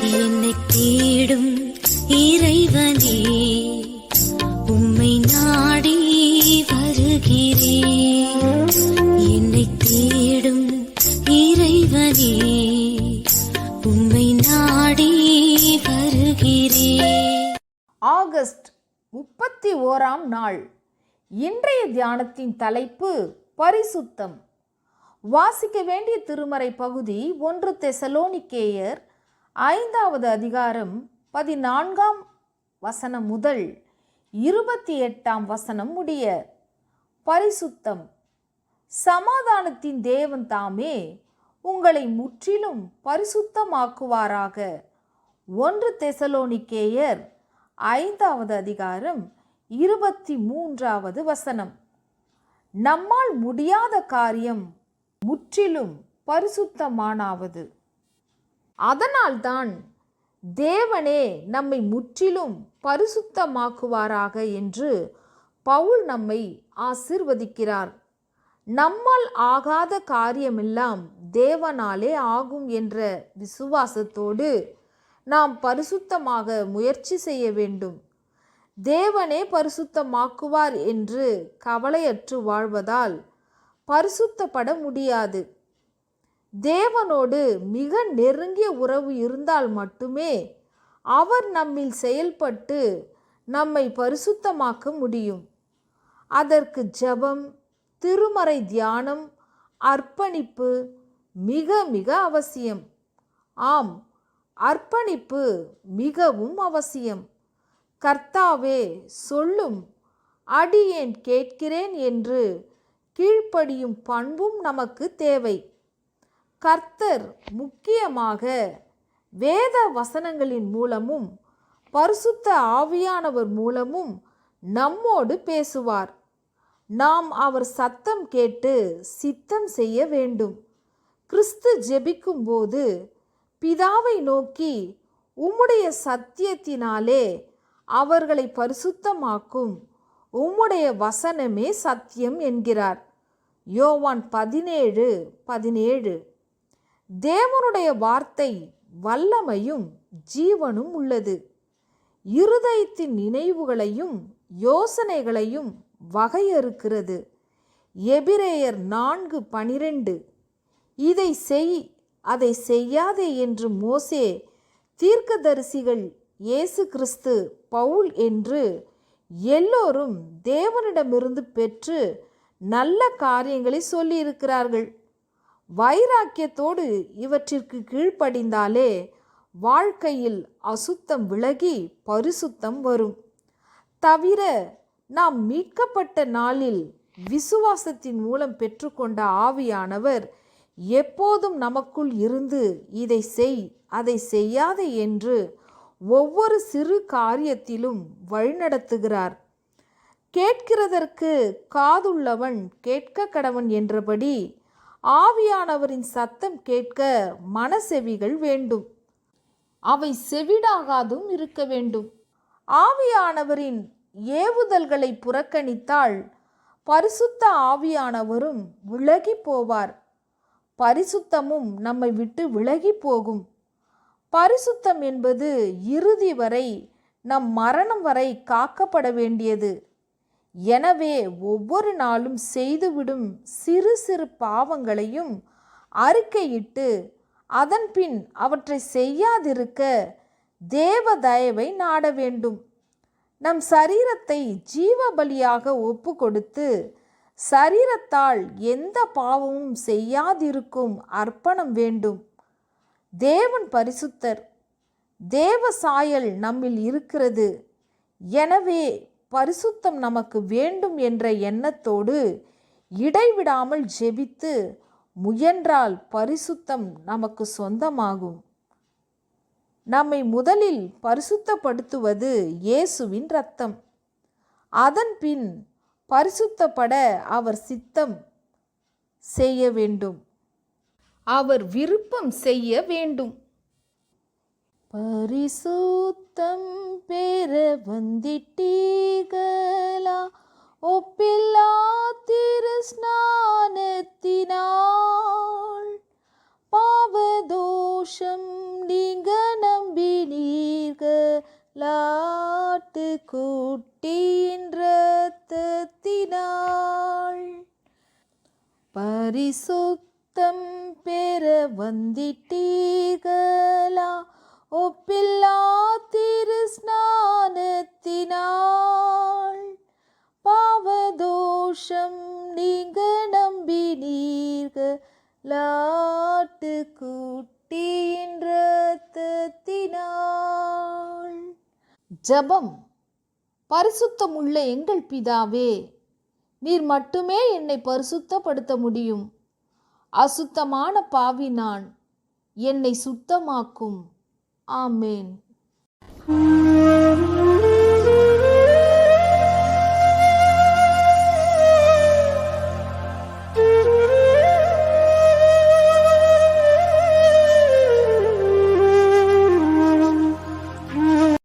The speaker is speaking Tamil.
என்னை தேடும் இறைவனே உம்மை நாடி வருகிறேன். என்னை தேடும் இறைவனே உம்மை நாடி வருகிறேன். ஆகஸ்ட் முப்பத்தி ஓராம் நாள். இன்றைய தியானத்தின் தலைப்பு பரிசுத்தம். வாசிக்க வேண்டிய திருமறை பகுதி ஒன்று தெசலோனிக்கேயர் ஐந்தாவது அதிகாரம் பதினான்காம் வசனம் முதல் இருபத்தி எட்டாம் வசனம் முடிய பரிசுத்தம். சமாதானத்தின் தேவன் தாமே உங்களை முற்றிலும் பரிசுத்தமாக்குவாராக. ஒன்று தெசலோனிக்கேயர் ஐந்தாவது அதிகாரம் இருபத்தி மூன்றாவது வசனம். நம்மால் முடியாத காரியம் முற்றிலும் பரிசுத்தமானாவது. அதனால்தான் தேவனே நம்மை முற்றிலும் பரிசுத்தமாக்குவாராக என்று பவுல் நம்மை ஆசிர்வதிக்கிறார். நம்மால் ஆகாத காரியமெல்லாம் தேவனாலே ஆகும் என்ற விசுவாசத்தோடு நாம் பரிசுத்தமாக முயற்சி செய்ய வேண்டும். தேவனே பரிசுத்தமாக்குவார் என்று கவலையற்று வாழ்வதால் பரிசுத்தப்பட முடியாது. தேவனோடு மிக நெருங்கிய உறவு இருந்தால் மட்டுமே அவர் நம்மில் செயல்பட்டு நம்மை பரிசுத்தமாக்க முடியும். அதற்கு ஜெபம் திருமறை தியானம் அர்ப்பணிப்பு மிக மிக அவசியம். ஆம் அர்ப்பணிப்பு மிகவும் அவசியம். கர்த்தாவே சொல்லும் அடியேன் கேட்கிறேன் என்று கீழ்ப்படியும் பண்பும் நமக்கு தேவை. கர்த்தர் முக்கியமாக வேத வசனங்களின் மூலமும் பரிசுத்த ஆவியானவர் மூலமும் நம்மோடு பேசுவார். நாம் அவர் சத்தம் கேட்டு சித்தம் செய்ய வேண்டும். கிறிஸ்து ஜெபிக்கும்போது பிதாவை நோக்கி உம்முடைய சத்தியத்தினாலே அவர்களை பரிசுத்தமாக்கும். உம்முடைய வசனமே சத்தியம் என்கிறார். யோவான் பதினேழு பதினேழு. தேவனுடைய வார்த்தை வல்லமையும் ஜீவனும் உள்ளது. இருதயத்தின் நினைவுகளையும் யோசனைகளையும் வகையறுக்கிறது. எபிரேயர் நான்கு பனிரெண்டு இதை செய் அதை செய்யாதே என்று மோசே தீர்க்கதரிசிகள் இயேசு கிறிஸ்து பவுல் என்று எல்லோரும் தேவனிடமிருந்து பெற்று நல்ல காரியங்களை சொல்லியிருக்கிறார்கள். வைராக்கியத்தோடு இவற்றிற்கு கீழ்ப்படிந்தாலே வாழ்க்கையில் அசுத்தம் விலகி பரிசுத்தம் வரும். தவிர நாம் மீட்கப்பட்ட நாளில் விசுவாசத்தின் மூலம் பெற்றுக்கொண்ட ஆவியானவர் எப்போதும் நமக்குள் இருந்து இதை செய் அதை செய்யாதே என்று ஒவ்வொரு சிறு காரியத்திலும் வழிநடத்துகிறார். கேட்கிறதற்கு காதுள்ளவன் கேட்க கடவன் என்றபடி ஆவியானவரின் சத்தம் கேட்க மனசெவிகள் வேண்டும். அவை செவிடாகாதும் இருக்க வேண்டும். ஆவியானவரின் ஏவுதல்களை புறக்கணித்தால் பரிசுத்த ஆவியானவரும் விலகி போவார். பரிசுத்தமும் நம்மை விட்டு விலகி போகும். பரிசுத்தம் என்பது இறுதி வரை நம் மரணம் வரை காக்கப்பட வேண்டியது. எனவே ஒவ்வொரு நாளும் செய்துவிடும் சிறு சிறு பாவங்களையும் அறிக்கையிட்டு அதன்பின் அவற்றை செய்யாதிருக்க தேவ தயவை நாட வேண்டும். நம் சரீரத்தை ஜீவ பலியாக ஒப்பு கொடுத்து சரீரத்தால் எந்த பாவமும் செய்யாதிருக்கும் அர்ப்பணம் வேண்டும். தேவன் பரிசுத்தர் தேவ சாயல் நம்மில் இருக்கிறது. எனவே பரிசுத்தம் நமக்கு வேண்டும் என்ற எண்ணத்தோடு இடைவிடாமல் ஜெபித்து முயன்றால் பரிசுத்தம் நமக்கு சொந்தமாகும். நம்மை முதலில் பரிசுத்தப்படுத்துவது இயேசுவின் ரத்தம் அதன் பின் பரிசுத்தப்பட அவர் சித்தம் செய்ய வேண்டும். அவர் விருப்பம் செய்ய வேண்டும். பரிசுத்தம் பெற வந்திட்டீகளா ஒப்பில்லா திரு ஸ்நானத்தினால் பாவதோஷம் நீங்க நம்பினீர்களா? ஆட்டுக்குட்டியின் ரத்தத்தினால் பரிசுத்தம் பெற வந்திட்டீர்களா? ஒப்பில்லா திரு ஸ்நானத்தினாள் பாவதோஷம் நீங்க நம்பினீர்கள். லாட்டு குட்டியின் ரத்தத்தினாள் ஜபம். பரிசுத்தமுள்ள எங்கள் பிதாவே நீர் மட்டுமே என்னை பரிசுத்தப்படுத்த முடியும். அசுத்தமான பாவி நான் என்னை சுத்தமாக்கும். Amen.